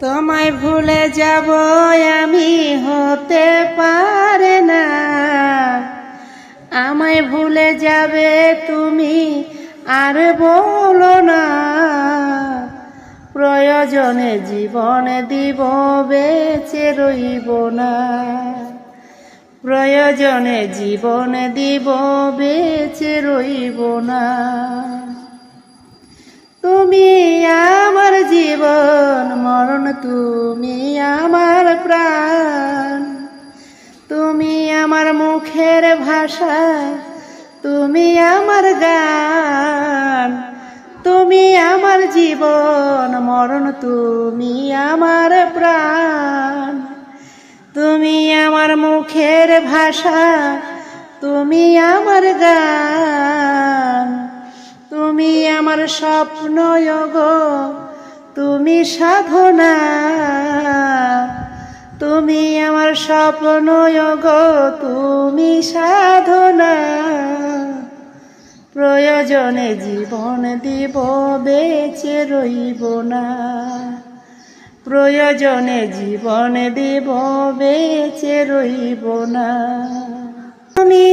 তোমায় ভুলে যাব আমি হতে পারে না। আমায় ভুলে যাবে তুমি আর বলো না। প্রয়োজনে জীবন দিব, বেঁচে রইব না। প্রয়োজনে জীবন দিব, বেঁচে রইব না। তুমি আমার জীবন, মরণ তুমি আমার প্রাণ। তুমি আমার মুখের ভাষা, তুমি আমার গান। তুমি আমার জীবন, মরণ, তুমি আমার প্রাণ। তুমি আমার মুখের ভাষা, তুমি আমার গান। তুমি আমার স্বপ্ন গো। তুমি সাধনা, তুমি আমার স্বপ্ন গো, তুমি সাধনা। প্রয়োজনে জীবন দিব, বেঁচে রইব না। প্রয়োজনে জীবন দিব, বেঁচে রইব না। তুমি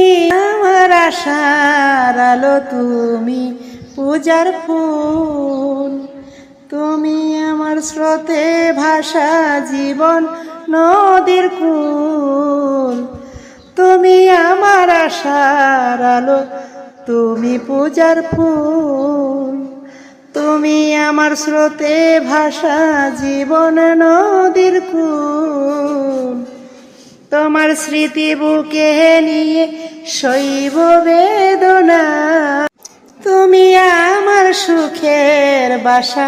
আমার আশার আলো, তুমি পূজার ফুল। তুমি আমার স্রোতে ভাষা জীবন নদীর কুল। তুমি আমার আশার আলো, তুমি পূজার ফুল। তুমি আমার স্রোতে ভাষা জীবন নদীর কুল। তোমার স্মৃতি বুকে নিয়ে শৈব বেদনা। তুমি আমার সুখের বাসা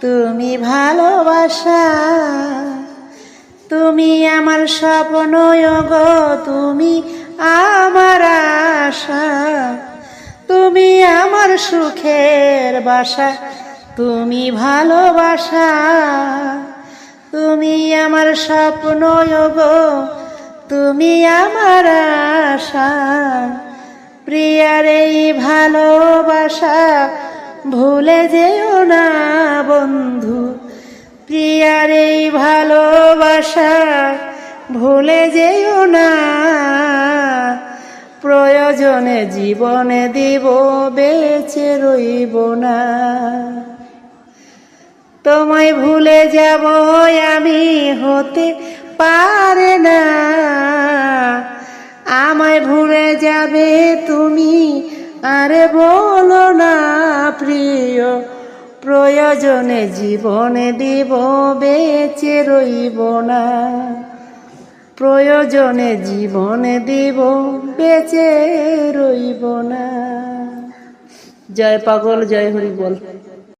তুমি ভালোবাসা, তুমি আমার স্বপ্ন গো, তুমি আমার আশা, তুমি আমার সুখের বাসা, তুমি ভালোবাসা, তুমি আমার স্বপ্ন গো, তুমি আমার আশা, প্রিয়ার এই ভালোবাসা ভুলে যেও না বন্ধু, প্রিয়ার এই ভালোবাসা ভুলে যেও না। প্রয়োজনে জীবনে দিব, বেঁচে রইব না। তোমায় ভুলে যাব আমি হতে পারে না। আমায় ভুলে যাবে তুমি আরে বলো না প্রিয়, প্রয়োজনে জীবনে দিব, বেঁচে রইব না। প্রয়োজনে জীবনে দিব, বেঁচে রইব না। জয় পাগল, জয় হরি বল।